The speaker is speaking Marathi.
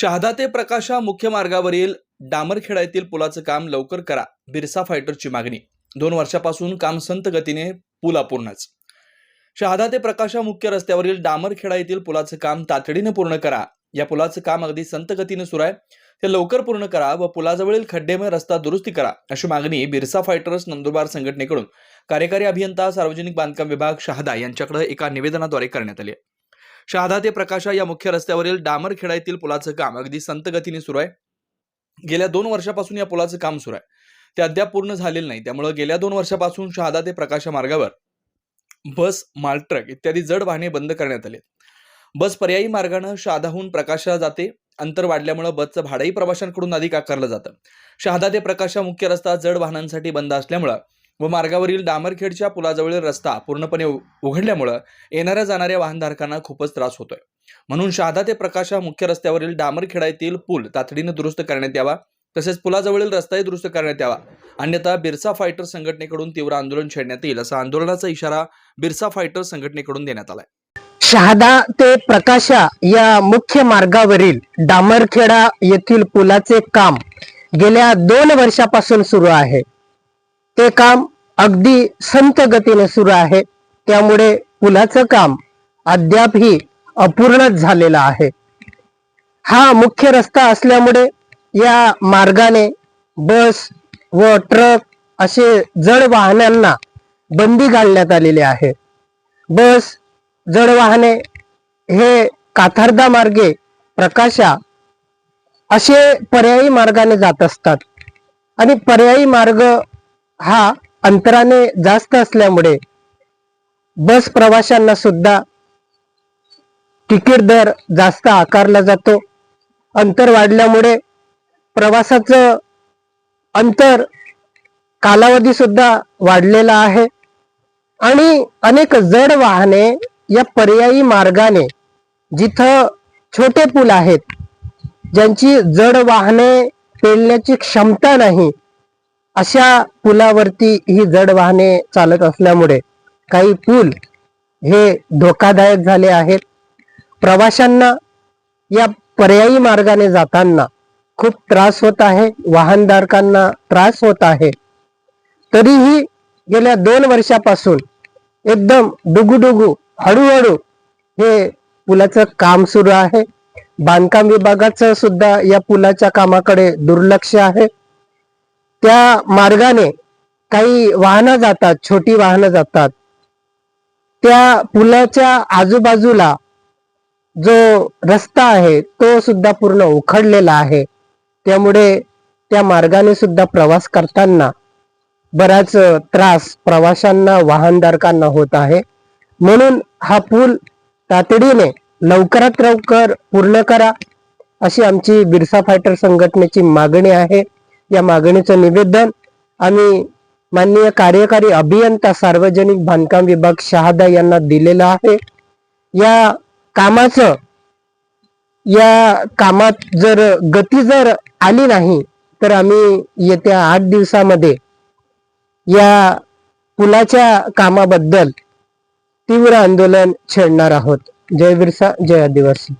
शहादा ते प्रकाशा मुख्य मार्गावरील डामरखेडा येथील पुलाचं काम लवकर करा बिरसा फायटरची मागणी. दोन वर्षापासून काम संत गतीने पूल अपूर्णच शहादा ते प्रकाशा मुख्य रस्त्यावरील डामरखेडा येथील पुलाचं काम तातडीने पूर्ण करा. या पुलाचं काम अगदी संत गतीने सुरू आहे. ते लवकर पूर्ण करा व पुलाजवळील खड्डेमय रस्ता दुरुस्ती करा अशी मागणी बिरसा फायटर्स नंदुरबार संघटनेकडून. कार्यकारी अभियंता सार्वजनिक बांधकाम विभाग शहादा यांच्याकडे एका निवेदनाद्वारे करण्यात आली आहे. शहादा ते प्रकाशा या मुख्य रस्त्यावरील डामरखेडा येथील पुलाचं काम अगदी संत गतीने सुरू आहे. गेल्या दोन वर्षापासून या पुलाचं काम सुरू आहे. ते अद्याप पूर्ण झालेलं नाही. त्यामुळे गेल्या दोन वर्षापासून शहादा ते प्रकाशा मार्गावर बस मालट्रक इत्यादी जड वाहने बंद करण्यात आले बस पर्यायी मार्गानं शहादाहून प्रकाशा जाते. अंतर वाढल्यामुळे बसचं भाडंही प्रवाशांकडून अधिक आकारलं जातं. शहादा ते प्रकाशा मुख्य रस्ता जड वाहनांसाठी बंद असल्यामुळं व मार्गावरील डामरखेडच्या पुलाजवळील रस्ता पूर्णपणे उघडल्यामुळं येणाऱ्या जाणाऱ्या वाहनधारकांना खूपच त्रास होतोय. म्हणून शहादा ते प्रकाशा मुख्य रस्त्यावरील डामरखेडा येथील पूल तातडीनं दुरुस्त करण्यात यावा तसेच पुलाजवळील रस्ताही दुरुस्त करण्यात यावा. अन्यथा बिरसा फायटर संघटनेकडून तीव्र आंदोलन छेडण्यात येईल असा आंदोलनाचा इशारा बिरसा फायटर संघटनेकडून देण्यात आलाय. शहादा ते प्रकाशा या मुख्य मार्गावरील डामरखेडा येथील पुलाचे काम गेल्या दोन वर्षापासून सुरू आहे. ते काम अगदी संत गतीने सुरू आहे. त्यामुळे पुलाचं काम अद्यापही अपूर्णच झालेलं आहे. हा मुख्य रस्ता असल्यामुळे या मार्गाने बस व ट्रक असे जड वाहनांना बंदी घालण्यात आलेली आहे. बस जड वाहने हे काथारदा मार्गे प्रकाशा असे पर्यायी मार्गाने जात असतात. आणि पर्यायी मार्ग हा अंतराने जास्त असल्यामुळे बस प्रवाशांना सुद्धा तिकीट दर जास्त आकारला जातो. अंतर वाढल्यामुळे प्रवासाचं अंतर कालावधी सुद्धा वाढलेला आहे. आणि अनेक जड वाहने या पर्यायी मार्गाने जिथं छोटे पूल आहेत ज्यांची जड वाहने पेलण्याची क्षमता नाही अशा पुलावरती ही जड वाहने चालत असल्यामुळे काही पूल हे धोकादायक झाले आहेत. प्रवाशांना या पर्यायी मार्गाने जाताना खूप त्रास होत आहे वाहनधारकांना त्रास होत आहे. तरीही गेल्या दोन वर्षापासून एकदम डुगुडुगू हळूहळू हे पुलाचं काम सुरू आहे. बांधकाम विभागाचं सुद्धा या पुलाच्या कामाकडे दुर्लक्ष आहे. त्या मार्गाने काही वाहनं जातात छोटी वाहनं जातात. त्या पुलाच्या आजूबाजूला जो रस्ता आहे तो सुद्धा पूर्ण उखडलेला आहे. त्यामुळे त्या मार्गाने सुद्धा प्रवास करताना बराच त्रास प्रवाशांना वाहनधारकांना होत आहे. म्हणून हा पूल तातडीने लवकरात लवकर पूर्ण करा अशी आमची बिरसा फायटर संघटनेची मागणी आहे. या मागणीचं निवेदन आम्ही माननीय कार्यकारी अभियंता सार्वजनिक बांधकाम विभाग शहादा यांना दिलेलं आहे. या कामाचं या कामात जर गती जर आली नाही तर आम्ही येत्या आठ दिवसामध्ये या पुलाच्या कामाबद्दल तीव्र आंदोलन छेडणार आहोत. जय बिरसा जय आदिवासी.